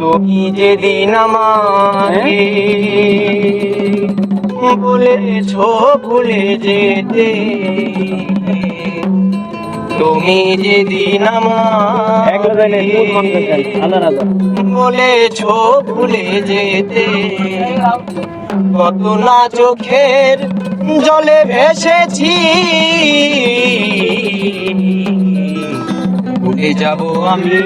তুমি যেদিন আমাকে। বলেছ ভুলে যেতে। তুমি যেদিন বলেছ ভুলে যেতে। কত না চোখের জলে ভেসেছি। ভুলে যাব আমি।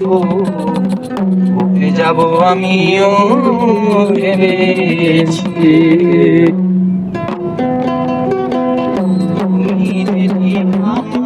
বন্ধু যাব আমিও ভেবেছি।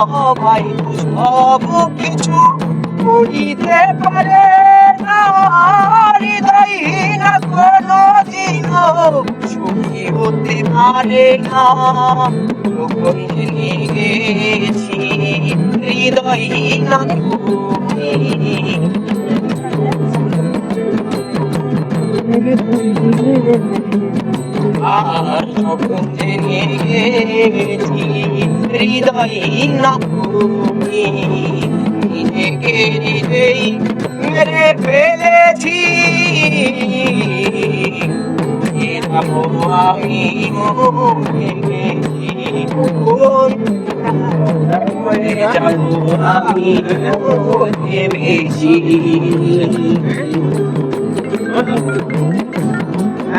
সবাই সব কিছু করিতে পারে না। হৃদয়হীন কোনো দিন সুখী হতে পারে না। যখন গেছি হৃদয়হীন তুমি আর যখন জেনে গেছি হৃদয়হীন তুমি নিজেকে নিজেই মেরে ফেলেছি আমি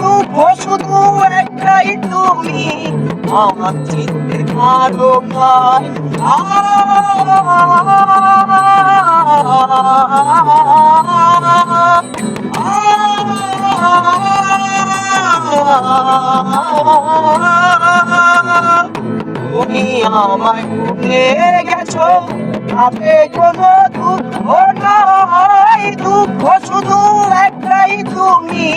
দুঃখ শুধু একটাই তুমি। আমার চিনতে পারো নাই। তুমি আমায় ভুলে গেছো, তাতে কোনো দুঃখ নয় দুঃখ শুধু একটাই তুমি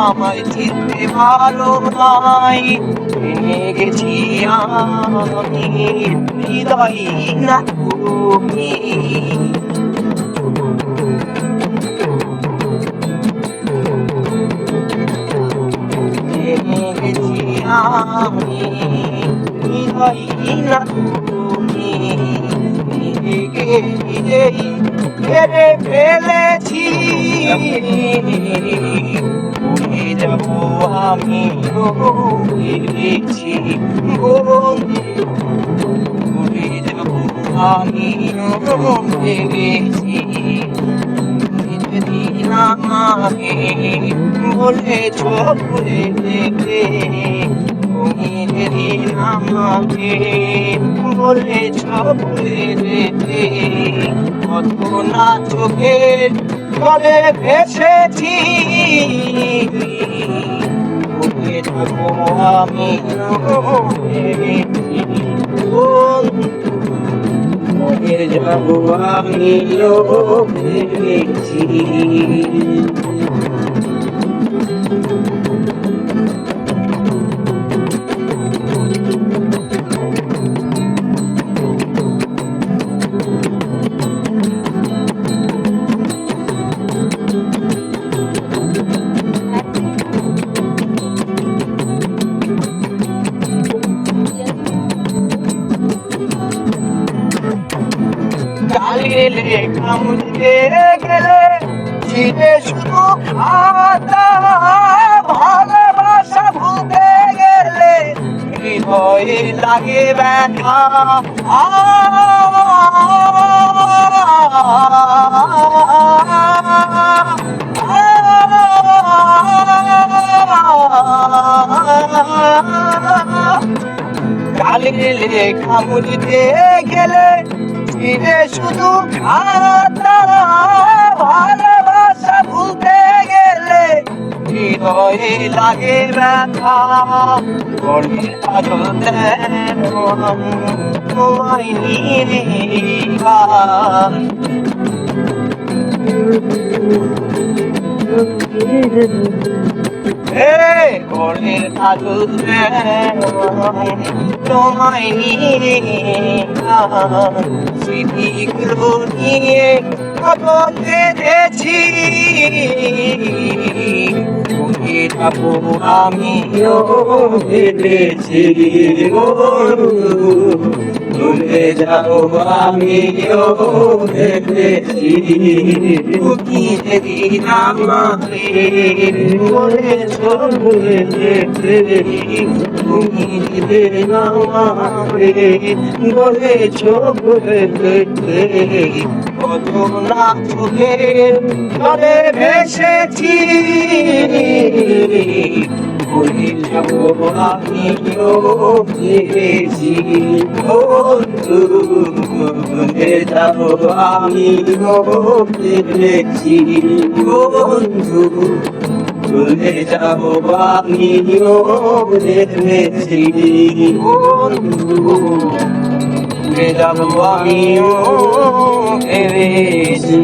আমায় চিনতে ভালো নাই গেছি আমি হৃদয় না তুমি। ভেঙে আমি হৃদয় না তুমি। নিজেই ফেলে ফেলেছি। ভুলে যাব আমি ভেবেছি ভুলে যাব আমি ভেবেছি আমাকে বলেছ ভুলে যেতে যেদিন আমাকে বলেছ ভুলে যেতে কত না চোখের জলে ভেসেছি। ভেবেছি মরে যাব আমিও ভেবেছি চালিয়ে কামড়ে গেলে ছিঁড়ে শুধু খাতা ভালোবাসা ভুলতে গেলে হৃদয়ে লাগে ব্যথা। কালে লেখা মুড়িতে গেলে ফিরে শুধু খাতা ভালোবাসা ভুলতে গেলে হৃদয়ে লাগে ব্যথা। গান হে আগুনে তোমায় নিয়ে স্মৃতিগুলো নিয়ে ভুলে যাব আমিও ভেবেছি ভুলে যাব আমি যেদিন আমাকে বলেছ ভুলে যেতে আমাকে বলেছ ভুলে যেতে কত না চোখের জলে ভেসেছি আমিও ভেবেছি বন্ধু যাব আমিও ভেবেছি বন্ধু ভুলে যাব আমিও ভেবেছি বন্ধু ভুলে যাব আমিও ভেবেছি